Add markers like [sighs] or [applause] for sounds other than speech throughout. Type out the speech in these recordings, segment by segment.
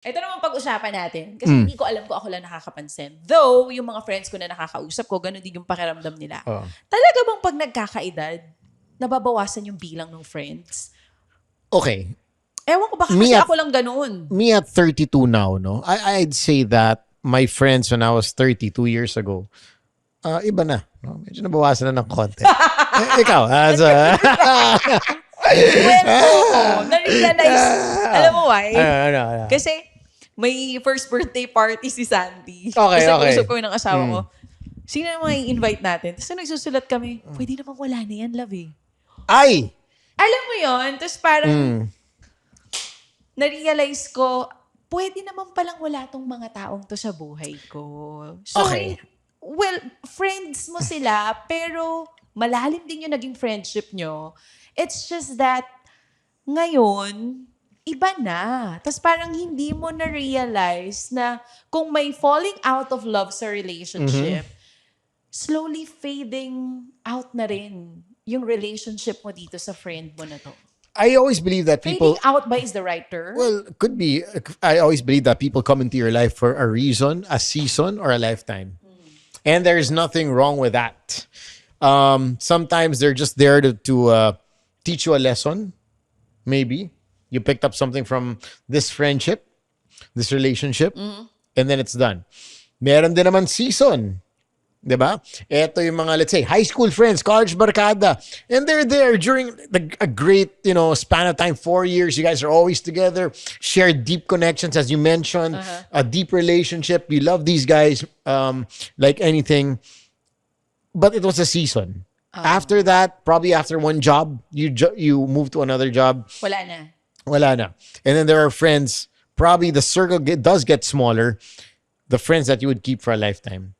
Ito naman pag-usapan natin. Kasi hindi ko alam kung ako lang nakakapansin. Though, yung mga friends ko na nakakausap ko, ganun din yung pakiramdam nila. Oo. Talaga bang pag nagkakaedad, nababawasan yung bilang ng friends? Okay. Ewan ko, baka kasi at- ako lang ganun. Me at 32 now, no? I I'd say that my friends when I was 32 years ago, uh, iba na. No? Medyo nabawasan na ng konti. [laughs] eh, ikaw, as a... Well, oo. Na-realize. alam mo why? ano, ano, ano. Kasi may first birthday party si Sandy. Okay, Kasi okay. usap ko ng asawa ko. Sino naman i-invite natin? Tapos nagsusulat kami, pwede namang wala na yan, love eh. Ay! Alam mo yon Tapos parang Mm. na-realize ko, pwede naman palang wala tong mga taong to sa buhay ko. So, Okay. well, friends mo sila, pero malalim din yung naging friendship nyo. It's just that, ngayon, iba na. Tapos parang hindi mo na-realize na kung may falling out of love sa relationship, slowly fading out na rin yung relationship mo dito sa friend mo na to. I always believe that people... Fading out ba is the right term? Well, could be. I always believe that people come into your life for a reason, a season, or a lifetime. And there's nothing wrong with that. Um, sometimes they're just there to, to uh, teach you a lesson. Maybe. You picked up something from this friendship, this relationship, mm-hmm. and then it's done. Meron din naman season. 'di ba? Ito yung mga let's say high school friends, college barkada, and they're there during the, a great, you know, span of time, 4 years. You guys are always together, share deep connections as you mentioned, uh-huh. a deep relationship. You love these guys um like anything. But it was a season. Uh-huh. After that, probably after one job, you jo- you move to another job Wala na. Wala na. And then there are friends, probably the circle get, does get smaller, the friends that you would keep for a lifetime.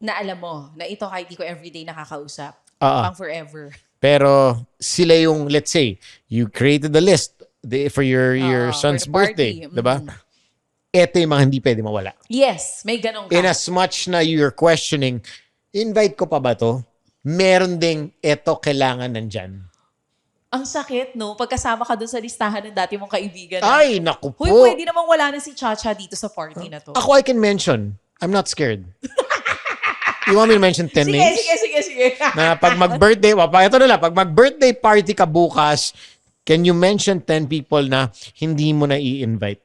Na alam mo, na ito kahit di ko everyday nakakausap. Ah, ah. Pang forever. Pero sila yung, let's say, you created the list the, for your your Ah, son's birthday, di ba? Ito yung mga hindi pwede mawala. Yes, may ganun ka. In as much na you're questioning, invite ko pa ba to? Meron ding eto kailangan nandyan. Ang sakit, no? Pagkasama ka dun sa listahan ng dati mong kaibigan. Ay, naku po. Huy, pwede namang wala na si Chacha dito sa party na to. Ako, I can mention. I'm not scared. [laughs] you want me to mention 10 sige, names? sige, sige, sige. na pag mag-birthday, ito na lang, pag mag-birthday party ka bukas, can you mention 10 people na hindi mo na i-invite?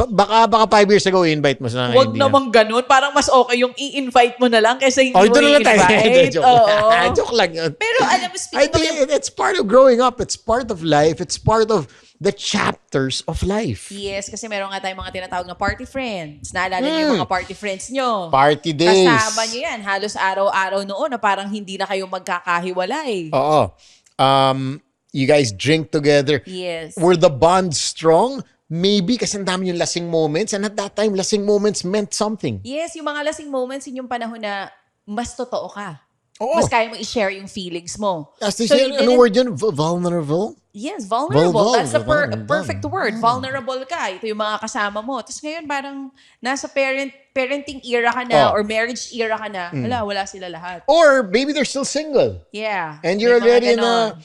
Ba- baka, baka 5 years ago, i-invite mo sa Huwag hindi na. namang ganun. Parang mas okay yung i-invite mo na lang kaysa hindi Oh, mo lang tayo. i-invite. [laughs] joke, Oo. [laughs] joke lang yun. Pero alam mo, I speaking think of... it- it's part of growing up. It's part of life. It's part of the chapters of life. Yes, kasi meron nga tayong mga tinatawag na party friends. Naalala niyo yung mga party friends nyo. Hmm. Party days. Kasama niyo yan. Halos araw-araw noon na parang hindi na kayo magkakahiwalay. Oo. Um, you guys drink together. Yes. Were the bonds strong? Maybe kasi ang dami yung lasing moments and at that time, lasing moments meant something. Yes, yung mga lasing moments, yun yung panahon na mas totoo ka. Oo. Mas kaya mo i-share yung feelings mo. As they So say, ano word yun? V- vulnerable? Yes, vulnerable. Vul- That's the per- vulnerable. perfect word. Vulnerable ka. Ito yung mga kasama mo. Tapos ngayon parang nasa parent parenting era ka na Oh. or marriage era ka na. Wala, wala sila lahat. Or maybe they're still single. Yeah. And you're already in a...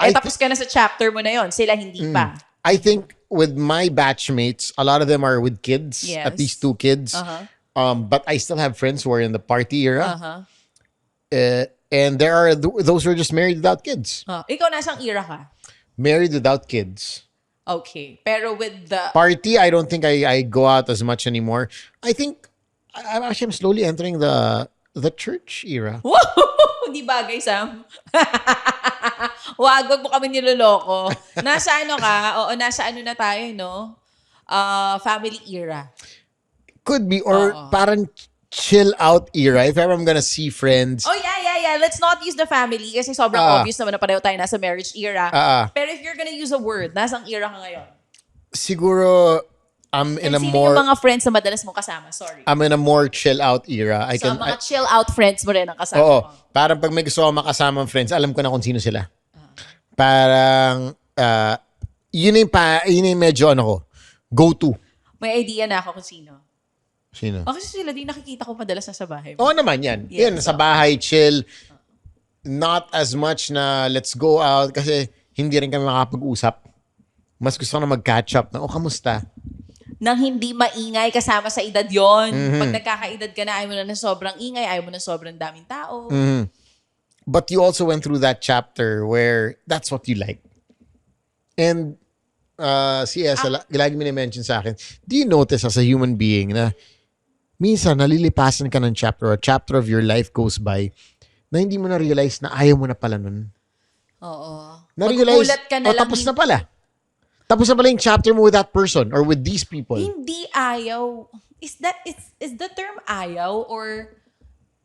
Eh, I, tapos ka na sa chapter mo na yon. Sila hindi pa. I think with my batchmates, a lot of them are with kids, Yes. at least two kids. Uh-huh. Um, but I still have friends who are in the party era. Uh-huh. Uh, and there are th- those who are just married without kids. Ah, ikaw nasang era ka? Married without kids. Okay. Pero with the... Party, I don't think I, I go out as much anymore. I think I, I'm actually I'm slowly entering the the church era. Wow! [laughs] Hindi bagay, Sam. [laughs] Wag, wag mo kami niloloko. Nasa ano ka? Oo, nasa ano na tayo, no? Uh, family era. Could be or Oo. parang chill out era. If ever I'm gonna see friends. Oh, yeah, yeah, yeah. Let's not use the family kasi sobrang Ah. obvious naman na pareho tayo nasa marriage era. Ah, ah. Pero if you're gonna use a word, nasang era ka ngayon? Siguro I'm in And a sino more yung mga friends na madalas mong kasama? Sorry. I'm in a more chill out era. I so, can mga I- chill out friends mo rin ang kasama Oo. mo. Parang pag may gusto ako makasamang friends, alam ko na kung sino sila. Parang, ah, yun yung, pa, yun yung medyo ano ko, go to. May idea na ako kung sino. Sino? Oh, kasi sila din nakikita ko madalas na sa bahay. Oo naman yan. Yes, yan, sa bahay, chill. Not as much na let's go out kasi hindi rin kami makapag-usap. Mas gusto ko na mag-catch up na, oh, kamusta? nang hindi maingay kasama sa edad yon. Mm-hmm. Pag nagkakaedad ka na, ayaw mo na ng sobrang ingay, ayaw mo na sobrang daming tao. Mm-hmm. But you also went through that chapter where that's what you like. And uh, si Esa, la- lagi sa akin, do you notice as a human being na minsan nalilipasan ka ng chapter or a chapter of your life goes by na hindi mo na-realize na ayaw mo na pala nun. Oo. Na-realize, ka na oh, tapos na pala. Tapos na pala yung chapter mo with that person or with these people. Hindi ayaw. Is that, is, is the term ayaw or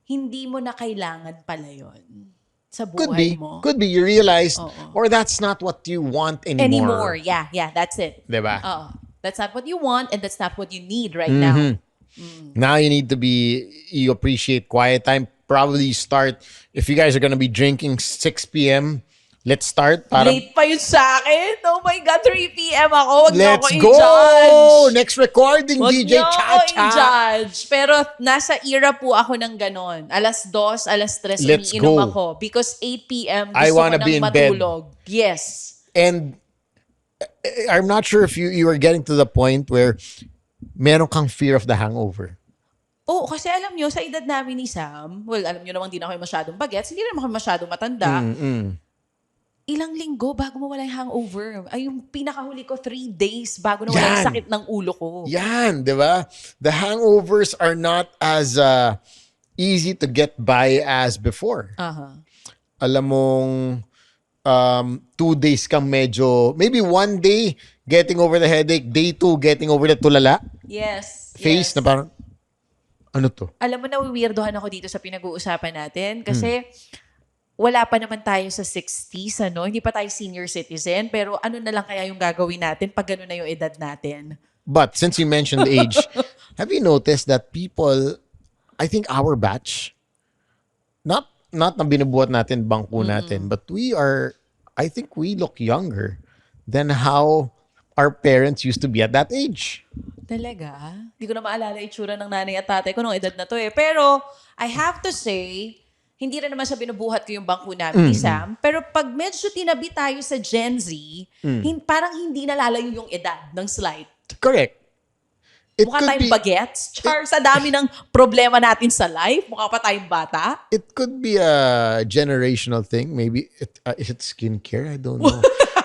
hindi mo na kailangan pala yon sa Could buhay be. mo? Could be. You realized, Oo. or that's not what you want Anymore. anymore. Yeah, yeah, that's it. Diba? Oo. That's not what you want and that's not what you need right Mm-hmm. now. Now you need to be, you appreciate quiet time. Probably start, if you guys are going to be drinking 6 p.m., let's start. Para, Late pa yun sa akin. Oh my God, 3 p.m. ako. Huwag niyo ako let's go! i-judge. Next recording, Huwag DJ niyo ako Cha-Cha. i-judge. Pero nasa era po ako ng ganon. Alas 2, alas 3, Let's umiinom go. ako. Because 8 p.m. gusto I wanna ko be nang in bed. matulog. Yes. And uh, I'm not sure if you, you are getting to the point where meron kang fear of the hangover. Oo, kasi alam nyo, sa edad namin ni Sam, well, alam nyo naman, di na ako masyadong bagets, hindi naman ako masyadong matanda. Mm. Ilang linggo bago mawala yung hangover. Ay, yung pinakahuli ko, three days bago nawala yung Yan. sakit ng ulo ko. Yan, di ba? The hangovers are not as uh, easy to get by as before. Aha. Alam mong um, two days kang medyo, maybe one day getting over the headache, day two getting over the tulala Yes. face yes. na parang, ano to? Alam mo na, weirdohan ako dito sa pinag-uusapan natin kasi Hmm. Wala pa naman tayo sa 60s, ano? Hindi pa tayo senior citizen, pero ano na lang kaya yung gagawin natin pag gano'n na yung edad natin? But since you mentioned [laughs] age, have you noticed that people, I think our batch, not not na binubuhat natin bangko natin, but we are, I think we look younger than how our parents used to be at that age. Talaga? Hindi ko na maalala itsura ng nanay at tatay ko nung edad na to eh. Pero, I have to say, hindi rin naman sa binubuhat ko yung bangko namin ni Sam. Pero pag medyo tinabi tayo sa Gen Z, hin- parang hindi nalalayo yung edad ng slight. Correct. It Mukha tayong be, bagets. Char, sa dami ng problema natin sa life, mukha pa tayong bata. it could be a generational thing. Maybe it, uh, is it skincare? I don't [laughs] know.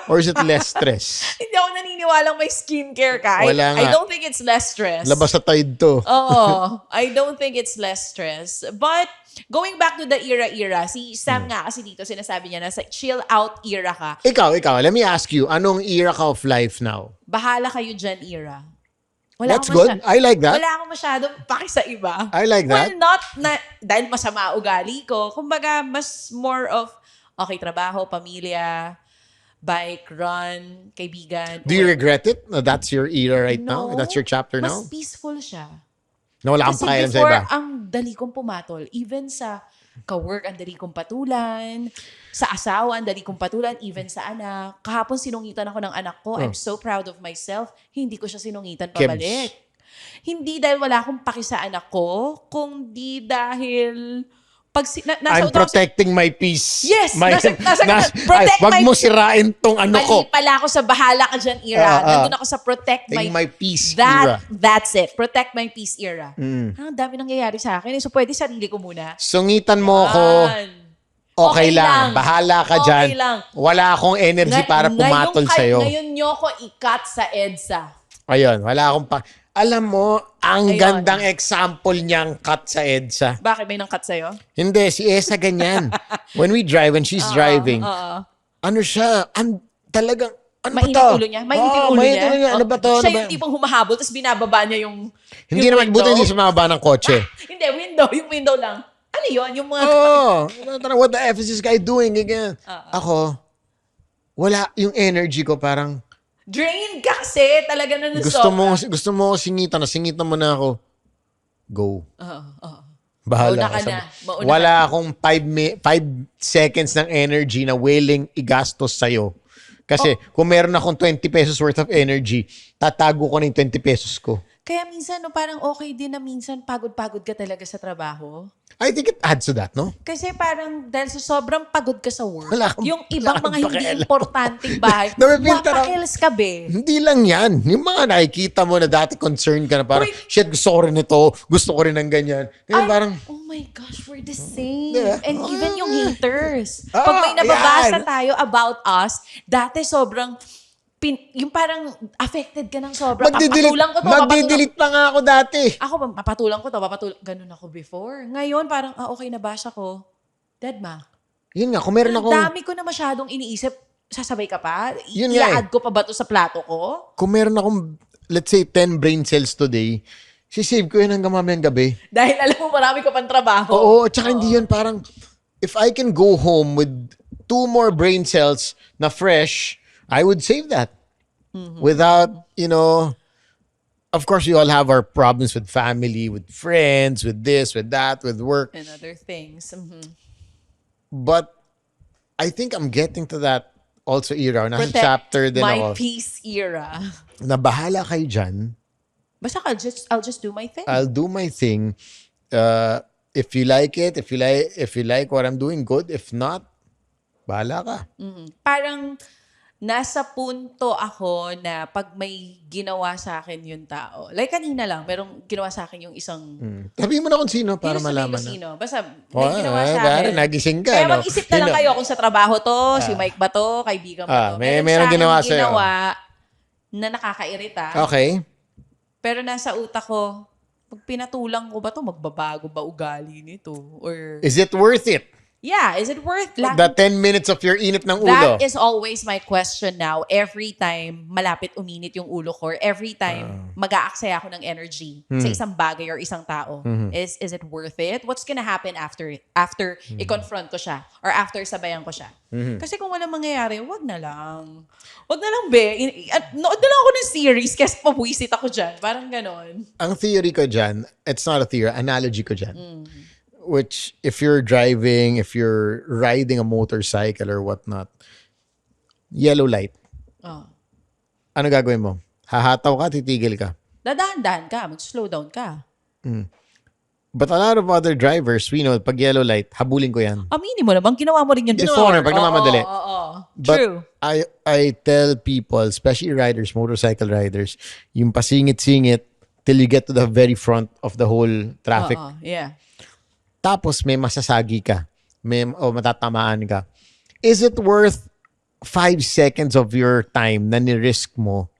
Or is it less stress? [laughs] Hindi ako naniniwalang may skincare ka. I, Wala I nga. don't think it's less stress. Labas sa tide to. [laughs] Oo. [laughs] I don't think it's less stress. But, going back to the era-era, si Hmm. Sam nga kasi dito, sinasabi niya na sa chill-out era ka. Ikaw, ikaw, let me ask you, anong era ka of life now? Bahala kayo dyan era. That's akong good. masya- I like that. Wala akong masyadong paki sa iba. I like that. Well, not na, dahil masama ugali ko. Kumbaga, mas more of, okay, trabaho, pamilya, bike, run, kaibigan. Do you regret it? Na that's your era right now? No. That's your chapter Mas now? peaceful siya. Na wala kang pakialam sa iba? ang dali kong pumatol. Even sa ka-work, ang dali kong patulan. Sa asawa, ang dali kong patulan. Even sa anak. Kahapon sinungitan ako ng anak ko. I'm so proud of myself. Hindi ko siya sinungitan Oh. Pabalik. Hindi dahil wala akong paki sa anak ko, kundi dahil pag si, na, nasa I'm utak ko- protecting my peace. Yes! My, Nasa- [laughs] nasa- nas- protect ay, wag my- mo sirain tong ano ko. Mali pala ako sa bahala ka dyan era. Ah, ah. Nandun ako sa protect my, my peace that, era. That's it. Protect my peace era. Mm. Ang dami nangyayari sa akin. So, pwede sarili ko muna. Sungitan mo ako, Yan. okay, Okay lang. lang. Bahala ka Okay dyan. lang. Wala akong energy Ngay- para pumatol sa'yo. Ngayon nyo ko i-cut sa EDSA. Ayun, wala akong pa... Alam mo, ang Ayun. gandang example niyang cut sa EDSA. Bakit may nang-cut sa'yo? Hindi, si Esa ganyan. [laughs] when we drive, when she's driving, Oo. ano siya, an, talagang, ano Mainit ba to? ulo niya? Mainit Oo, yung ulo mainit niya? ulo. Ano ba to? Siya Ano ba? yung tipong humahabol, tapos binababa niya yung Hindi yung naman, buti hindi sumaba ng kotse. [laughs] Hindi, window. Yung window lang. Ano yun? Yung mga... Oo. [laughs] Oh, what the F is this guy doing? Ganyan. Ako, wala yung energy ko parang Drain ka kasi. Talaga na gusto sobra. mo gusto mo ako singitan na singitan mo na ako. Go. Oo, oo. Bahala Mauna ka sa- na. Mauna Wala akong 5 mi- five seconds ng energy na willing igastos sa'yo. Kasi Oh. kung meron akong 20 pesos worth of energy, tatago ko na yung 20 pesos ko. Kaya minsan, no, parang okay din na minsan pagod-pagod ka talaga sa trabaho. I think it adds to that, no? Kasi parang dahil sa sobrang pagod ka sa work, Wala kang- yung ibang wala mga hindi importanteng bahay, [laughs] mapakils ka be. Hindi lang yan. Yung mga nakikita mo na dati concerned ka na parang, Uy. shit, gusto ko rin ito, gusto ko rin ng ganyan. Ngayon Ay, parang, oh my gosh, we're the same. Diba? And even yung haters. Ah, Pag may nababasa yan. tayo about us, dati sobrang, pin, yung parang affected ka ng sobrang. magdidelete, Papatulang ko to, magdidelete pa nga ako dati. Ako, papatulang ko to, papatulang. Ganun ako before. Ngayon, parang, ah, okay, nabasa ko. Dead ma. Yun nga, kung meron Ang akong, dami ko na masyadong iniisip. Sasabay ka pa? Yun nga eh. I-add ko pa ba to sa plato ko? kung meron akong, let's say, 10 brain cells today, sisave ko yun hanggang mamayang gabi. Dahil alam mo, marami ko pang trabaho. Oo, at saka hindi yun parang, if I can go home with two more brain cells na fresh, I would save that. Without, you know, of course, we all have our problems with family, with friends, with this, with that, with work. And other things. Mhm. But I think I'm getting to that also era. Nasa Protect chapter din my ako. peace era. Na bahala kayo dyan. Basta I'll just, I'll just do my thing. I'll do my thing. Uh, if you like it, if you like, if you like what I'm doing, good. If not, bahala ka. Mhm. Parang nasa punto ako na pag may ginawa sa akin yung tao. Like kanina lang, merong ginawa sa akin yung isang... Hmm. Sabihin mo na kung sino para sabihin malaman na. sino. Basta Oh, may ginawa eh, sa pare, akin. nagising ka, Kaya no? mag-isip na lang kayo kung sa trabaho to, si Mike ba to, kaibigan ba Ah, to. may- Meron meron sa akin ginawa sa'yo. ginawa na nakakairita. Okay. Pero nasa utak ko, pag pinatulang ko ba to, magbabago ba ugali nito? Or, Is it worth it? Yeah, is it worth lang? The 10 minutes of your init ng ulo. That is always my question now. Every time malapit uminit yung ulo ko, or every time mag-aaksaya ako ng energy sa isang bagay or isang tao, is is it worth it? What's gonna happen after it? After i-confront ko siya or after sabayan ko siya? Kasi kung walang mangyayari, wag na lang. Wag na lang, be. At- Nood na lang ako ng series [laughs] kasi pabuisit ako dyan. Parang ganon. Ang theory ko dyan, it's not a theory, analogy ko dyan. Which, if you're driving, if you're riding a motorcycle or whatnot, yellow light, Oh. ano gagawin mo? Hahataw ka, titigil ka. Dadahan-dahan ka. Mag-slow down ka. But a lot of other drivers, we know, pag yellow light, habulin ko yan. Aminin mo naman, ginawa mo rin yun before. pag namamadali. Oo, oo, oo. But True. I I tell people, especially riders, motorcycle riders, yung pasingit-singit till you get to the very front of the whole traffic. Oo, yeah. Tapos may masasagi ka. May o matatamaan ka. Is it worth five seconds of your time na ni-risk mo?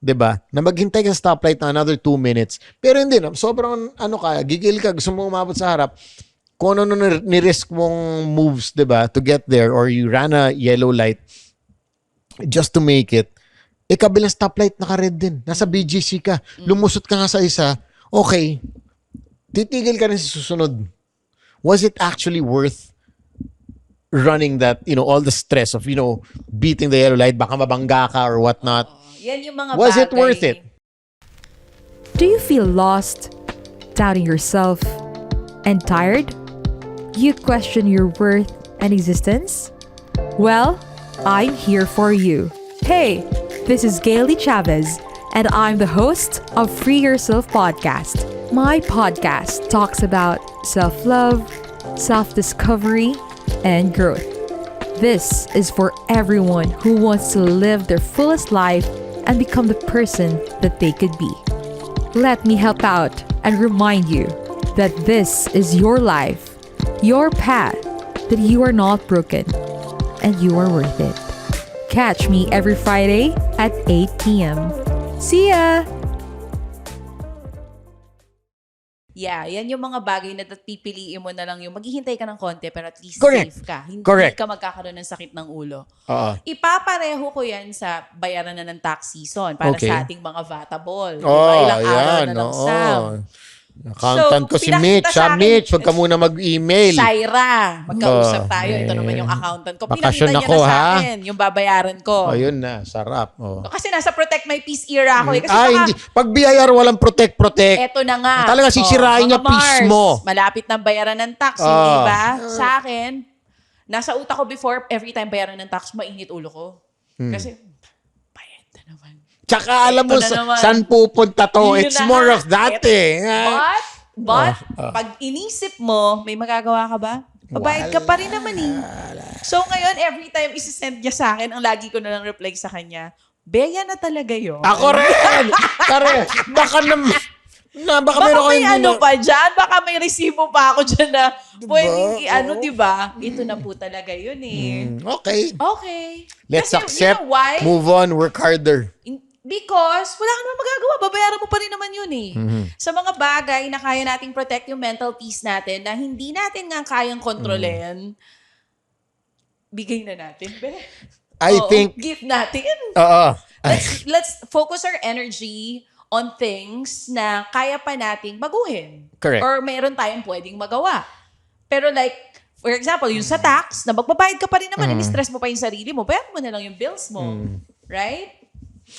'Di ba? Na maghintay ka sa stoplight na another two minutes. Pero hindi. Sobrang ano ka, gigil ka, gusto mo umabot sa harap. Kung ano ni-risk mong moves, 'di ba, to get there or you ran a yellow light just to make it, eh kabilang stoplight naka-red din. Nasa BGC ka. Lumusot ka nga sa isa. Okay. Titigil ka rin sa susunod. Was it actually worth running that, you know, all the stress of, you know, beating the yellow light, baka mabangga ka or whatnot? Oh, yan yung mga Was it bagay. worth it? Do you feel lost, doubting yourself, and tired? You question your worth and existence? Well, I'm here for you. Hey, this is Gailey Chavez, and I'm the host of Free Yourself Podcast. My podcast talks about self love, self discovery, and growth. This is for everyone who wants to live their fullest life and become the person that they could be. Let me help out and remind you that this is your life, your path, that you are not broken and you are worth it. Catch me every Friday at 8 p.m. See ya! Yeah, yan yung mga bagay na pipiliin mo na lang yung maghihintay ka ng konti pero at least Correct. safe ka. Hindi Correct. ka magkakaroon ng sakit ng ulo. Oo. Ipapareho ko yan sa bayaran na ng tax season para Okay. sa ating mga vatable. Di ba? Oh, Ilang araw yan. na lang oo. Accountant So, ko si Mitch. sa Sa akin- Mitch, wag ka muna mag-email. Shaira, magkausap Oh, tayo. Ito eh. naman yung accountant ko. Bakasyon Pinakita niya ako, na sa ha? akin yung babayaran ko. Oh, yun na. Sarap. Oh. Kasi nasa Protect My Peace era ako. Eh. Kasi Ay, baka, hindi. Pag BIR, walang protect, protect. Eto na nga. Talaga, sisirain mga niya peace mo. Malapit ng bayaran ng tax, Ah. hindi ba? Sa akin, nasa utak ko before, every time bayaran ng tax, mainit ulo ko. Hmm. Kasi. Tsaka alam mo, na sa, naman. saan pupunta to? Yun It's na more nga. of that eh. But, but, pag inisip mo, may magagawa ka ba? Babayad ka pa rin naman eh. So ngayon, every time isi-send niya sa akin, ang lagi ko na lang reply sa kanya, Beya na talaga yun. Ako rin! Kare, baka naman, na, baka, Baka meron may kayong ano pa dyan, baka may resibo pa ako dyan na pwedeng i-ano, di ba? Ito na po talaga yun eh. Mm, Okay. Okay. Let's Kasi, accept, You know why? move on, work harder. In- Because wala ka naman magagawa, babayaran mo pa rin naman yun eh. Mm-hmm. Sa mga bagay na kaya nating protect yung mental peace natin na hindi natin nga kayang kontrolin, bigay na natin. Be. I Oo, think, Gift natin. oo. Let's, let's focus our energy on things na kaya pa nating baguhin. Correct. Or meron tayong pwedeng magawa. Pero like, for example, yung sa tax, na magbabayad ka pa rin naman, Mm. ini-stress mo pa yung sarili mo, bayaran mo na lang yung bills mo. Right?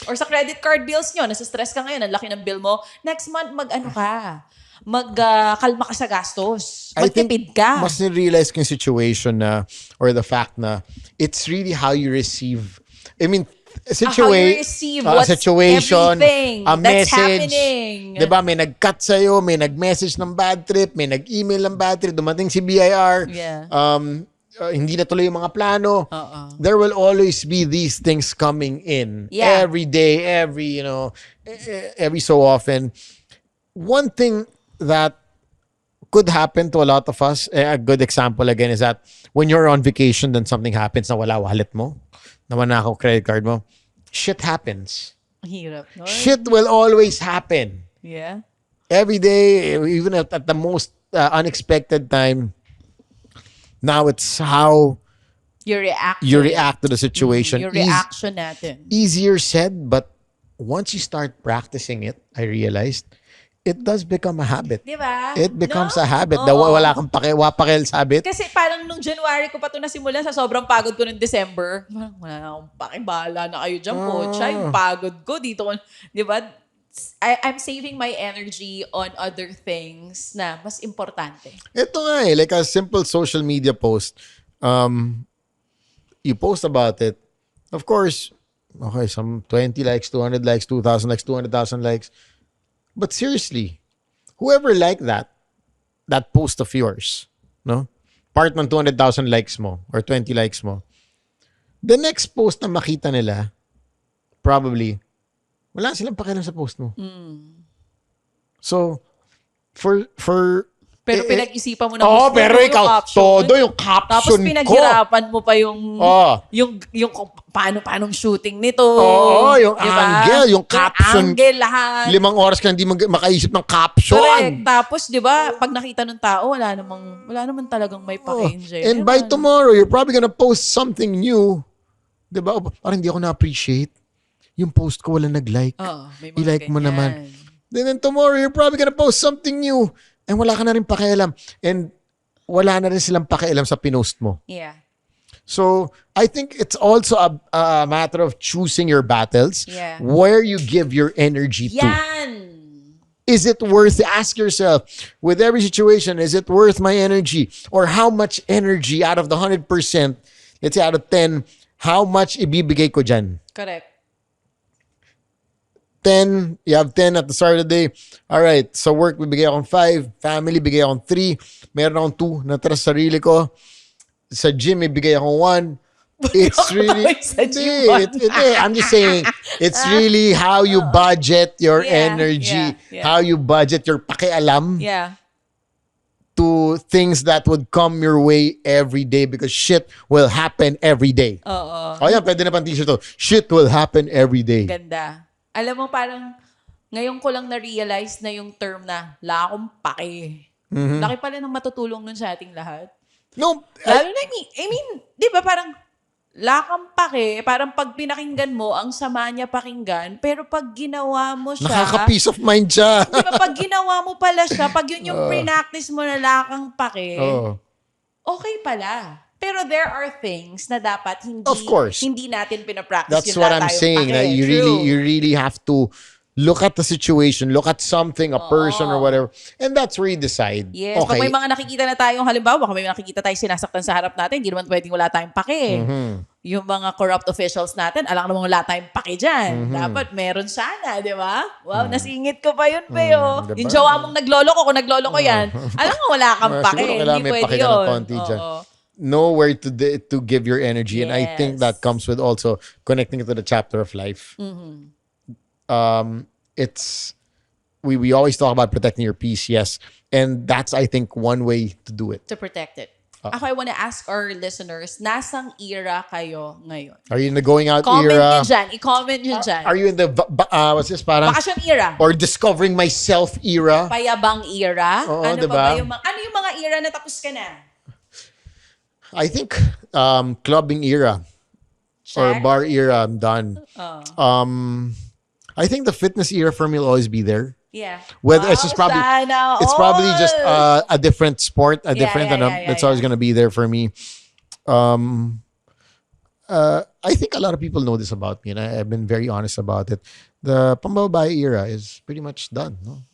Or sa credit card bills nyo, nasa stress ka ngayon, ang laki ng bill mo, next month mag-ano ka, mag-kalma ka sa gastos. Magtipid ka. mas realize ko yung situation na, or the fact na, it's really how you receive, I mean, Ah, situation, receive uh, what's situation, everything a that's message. happening. Diba, may nag-cut sa'yo, may nag-message ng bad trip, may nag-email ng bad trip, dumating si BIR, Yeah. um, uh, hindi na tuloy yung mga plano. Oo. There will always be these things coming in Yeah. every day, every, you know, e- e- every so often. One thing that could happen to a lot of us, eh, a good example again is that when you're on vacation, then something happens na wala wallet mo, na ako credit card mo, shit happens. Hirap, no? Shit will always happen. Yeah. Every day, even at, at the most uh, unexpected time. Now it's how You react. you react to the situation. Yung Eas- reaction natin. easier said, but once you start practicing it, I realized it does become a habit. Di ba? It becomes No? a habit. Oo. The wala kang pake, wapakel sa habit. Kasi parang nung January ko pa ito nasimulan sa sobrang pagod ko ng December. Parang wala na akong pakibala na kayo dyan po. Ah. Siya yung pagod ko dito. Di ba? I, I'm saving my energy on other things na mas importante. Ito nga eh, like a simple social media post. Um, you post about it. Of course, okay, some 20 likes, 200 likes, 2,000 likes, 200,000 likes. But seriously, whoever liked that, that post of yours, no? Part ng 200,000 likes mo or 20 likes mo. The next post na makita nila, probably, wala silang pakialam sa post mo. So, for, for, Pero eh, eh, pinag-isipan mo na Oo, gusto pero yung ikaw, caption. todo yung caption Tapos ko. pinaghirapan mo pa yung, Oo. yung, yung paano, paano shooting nito. Oo, yung Di ba? angle, yung caption. angle, lahat. limang oras ka hindi mag- makaisip ng caption. Correct. Tapos, di ba, pag nakita ng tao, wala namang, wala naman talagang may Oh, paka-enjoy. And by tomorrow, you're probably gonna post something new. Diba? O, Parang hindi ako na-appreciate. Yung post ko wala nag-like. Mga I-like mo naman. Then, then tomorrow, you're probably gonna post something new. And wala ka na rin pakialam. And wala na rin silang pakialam sa pinost mo. Yeah. So I think it's also a, a matter of choosing your battles, Yeah. where you give your energy to. Yan. Is it worth? Ask yourself with every situation, is it worth my energy, or how much energy out of the hundred percent? Let's say out of ten, how much ibibigay ko dyan? Correct. 10, you have 10 at the start of the day. All right, sa work, bibigay akong 5. Family, bigay akong 3. Meron akong 2 natira sa sarili ko. Sa gym, ibigay akong 1. [laughs] It's really, Hindi, one. it- hindi, I'm just saying, it's [laughs] really how you budget your Yeah, energy, yeah, yeah. how you budget your pakialam Yeah. to things that would come your way every day because shit will happen every day. Oo. Oh, yan, pwede na pang t-shirt to. Shit will happen every day. Ganda. Alam mo, parang, ngayon ko lang na-realize na yung term na, la akong pake. Mm-hmm. Laki pala ng matutulong nun sa ating lahat. No, Lalo na, I I mean, di ba parang, la kang pake, parang pag pinakinggan mo, ang sama niya pakinggan, pero pag ginawa mo siya, nakaka-peace of mind siya. di ba pag ginawa mo pala siya, pag yun yung [laughs] pre-practice mo na la kang pake, Oo. okay pala. Pero there are things na dapat hindi Of course. hindi natin pinapractice That's yun what I'm saying. pake. That you True. really, you really have to look at the situation, look at something, a person or whatever, and that's where you decide. Yes, pag okay. may mga nakikita na tayong halimbawa, kung may nakikita tayong sinasaktan sa harap natin, hindi naman pwedeng wala tayong pake. Mm-hmm. Yung mga corrupt officials natin, alam naman wala tayong pake dyan. Mm-hmm. Dapat meron sana, di ba? Wow, nasingit ko pa yun, Beo. diba? Yung jowa mong naglolo ko, kung naglolo ko yan, alam mo wala kang pake. siguro kailangan Hindi may pake ka ng yun. konti dyan. Oo. Know where to di- to give your energy and i think Yes. that comes with also connecting it to the chapter of life Mm-hmm. um it's we we always talk about protecting your peace yes and that's i think one way to do it To protect it. Ah. Ako, I wanna ask our listeners, nasang era kayo ngayon? are you in the going out Comment era nyo dyan. I-comment nyo dyan. are you in the uh, what's this parang Bakasyon era. or discovering myself era Payabang era. Oo, ano diba? ba yung ano yung mga era na tapos ka na? I think um clubbing era or Check. bar era i'm done Oh. um i think the fitness era for me will always be there Yeah. Whether it's just probably sana it's probably just all. uh, a different sport, a Yeah, different yeah, ano, yeah, yeah, that's always yeah. gonna be there for me. Um uh I think a lot of people know this about me and I, I've been very honest about it. The pambabae era is pretty much done, no?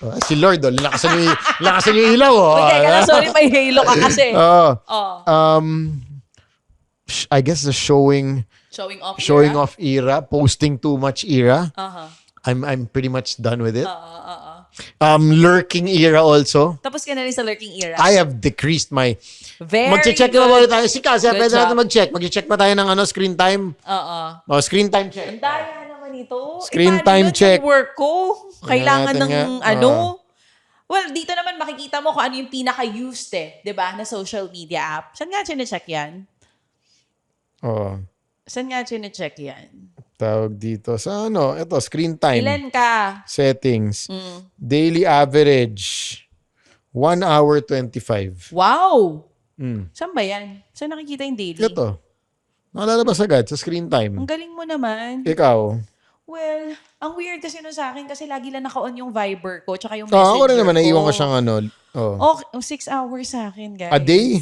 Uh, si Lord, oh, lakasan niyo, [laughs] lakasan niyo ilaw, oh. Uy, teka lang, sorry, may halo ka kasi. [laughs] Oh, oh, um, I guess the showing, showing off showing era. off era, posting too much era. Uh-huh. I'm, I'm pretty much done with it. Oo, oo. Um, lurking era also. Tapos ka na rin sa lurking era. I have decreased my Very Mag-check na ba ulit tayo? Si Kasi, pwede natin mag-check. Mag-check ba tayo ng ano, screen time? Oo. Oh, screen time check. Ang daya naman ito. Screen paano time check. Work ko. Kailangan ng nga. ano. Oo. Well, dito naman makikita mo kung ano yung pinaka-used eh. 'di ba Na social media app. Saan nga check yan? Oh, Saan nga check yan? Tawag dito. Sa ano, ito, screen time. Ilan ka? Settings. Mm. Daily average. 1 hour 25. Wow! Mm. Saan ba yan? Saan nakikita yung daily? Ito. Nakalabas agad sa screen Ang time. galing mo naman. Ikaw. Well, ang weird kasi nun sa akin kasi lagi lang naka-on yung Viber ko tsaka yung Oh, messenger ako rin naman, ko. naiwan ko siyang ano. Oh. Oh, six hours sa akin, guys. A day?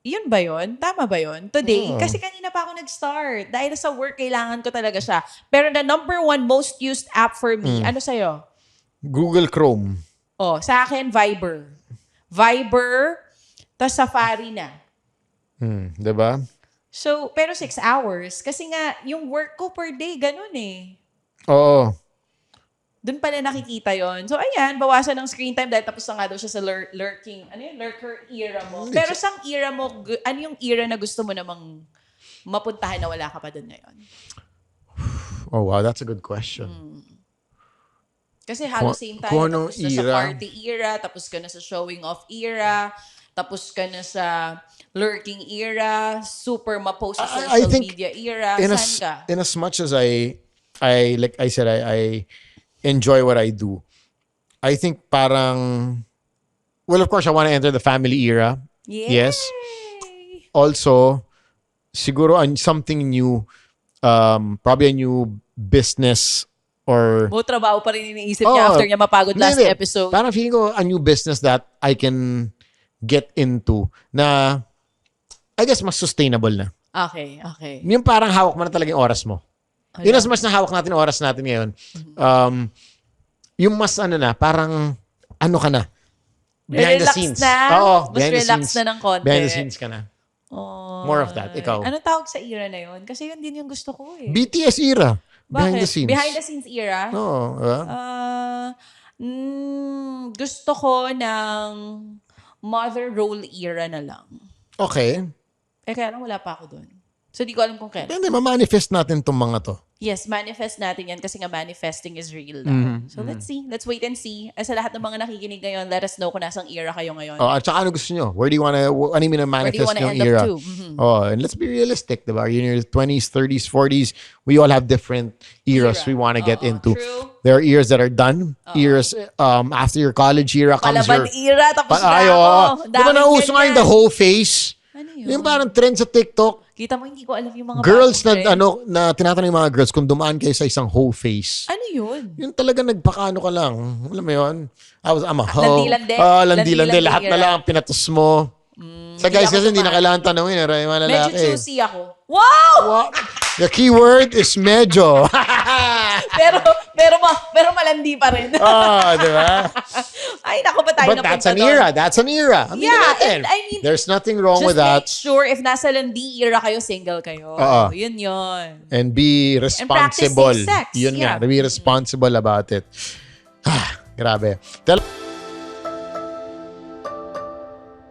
Yun ba yun? Tama ba yun? Today? Oo. Kasi kanina pa ako nag-start. Dahil sa work, kailangan ko talaga siya. Pero the number one most used app for me, Hmm. ano sa'yo? Google Chrome. Oh, sa akin, Viber. Viber, tas Safari na. Hmm, ba? So, pero six hours. Kasi nga, yung work ko per day, ganun eh. Oo. Doon pala nakikita yon. So, ayan, bawasan ng screen time dahil tapos na nga daw siya sa lur- lurking, ano yun, lurker era mo. Pero sang era mo, ano yung era na gusto mo namang mapuntahan na wala ka pa doon ngayon? [sighs] Oh, wow, that's a good question. Hmm. Kasi halos same tayo. tapos na sa era. party era, tapos ka na sa showing off era, tapos ka na sa lurking era, super ma-post sa I- I social think media era. in Saan as ka? in as much as I I like I said I, I enjoy what I do. I think parang well of course I want to enter the family era. Yes. Yay! Also siguro something new um probably a new business or Mo trabaho pa rin iniisip Oo. niya after niya mapagod last hindi. episode. Parang feeling ko a new business that I can get into na I guess mas sustainable na. Okay, okay. Yung parang hawak mo na talaga yung oras mo. Yun as much na hawak natin oras natin ngayon. Um, yung mas ano na, parang ano ka na. Behind the Relax scenes. na? Oo, Mas behind the relax scenes. na ng konti. Behind the scenes ka na. Oh. More of that. Ikaw. Anong tawag sa era na yun? Kasi yun din yung gusto ko eh. BTS era. Behind Bakit? the scenes. Behind the scenes era? Oo. diba? Ah, mm, gusto ko ng mother role era na lang. okay. Eh, kaya lang wala pa ako doon. So, di ko alam kung kailan. Hindi, ma-manifest natin tong mga to. Yes, manifest natin yan kasi nga manifesting is real Mm-hmm. now. So, let's see. Let's wait and see. As sa lahat ng mga nakikinig ngayon, let us know kung nasang era kayo ngayon. Oh, at saka ano gusto nyo? Where do you wanna, ano yung Where do you manifest wanna yung end era? up to? Mhm. Oh, and let's be realistic, diba? You're in your 20s, 30s, 40s. We all have different eras Era. we want to get Oo, into. true. There are eras that are done. Eras um, after your college era comes Palaban your... era, tapos Pa- na ay, ako. oo. Di ba Daming nauso nga yung the whole face? Ano yun? Yung parang trend sa TikTok. Kita mo, hindi ko alam yung mga Girls na, ano, na tinatanong yung mga girls kung dumaan kayo sa isang whole face. Ano yun? Yun talaga nagpakano ka lang. Alam mo yun? I was, I'm a hoe. Landi-landi. Oh, landi-landi. Lahat na lang pinatos mo. sa guys kasi hindi na kailangan tanongin. Pero yung mga Medyo lalaki. choosy ako. Wow! Wow. The key word is medyo. [laughs] pero, pero, ma, pero malandi pa rin. oh, di ba? [laughs] Ay, naku ba tayo But that's an doon? era. That's an era. Aminin Yeah, natin. and I mean, There's nothing wrong Just with that. make sure if nasa landi era kayo, single kayo. Oo. Yun yun. And be practice responsible. safe sex. Yun Yeah. nga. Be responsible about it. [sighs] Ah, grabe. Tell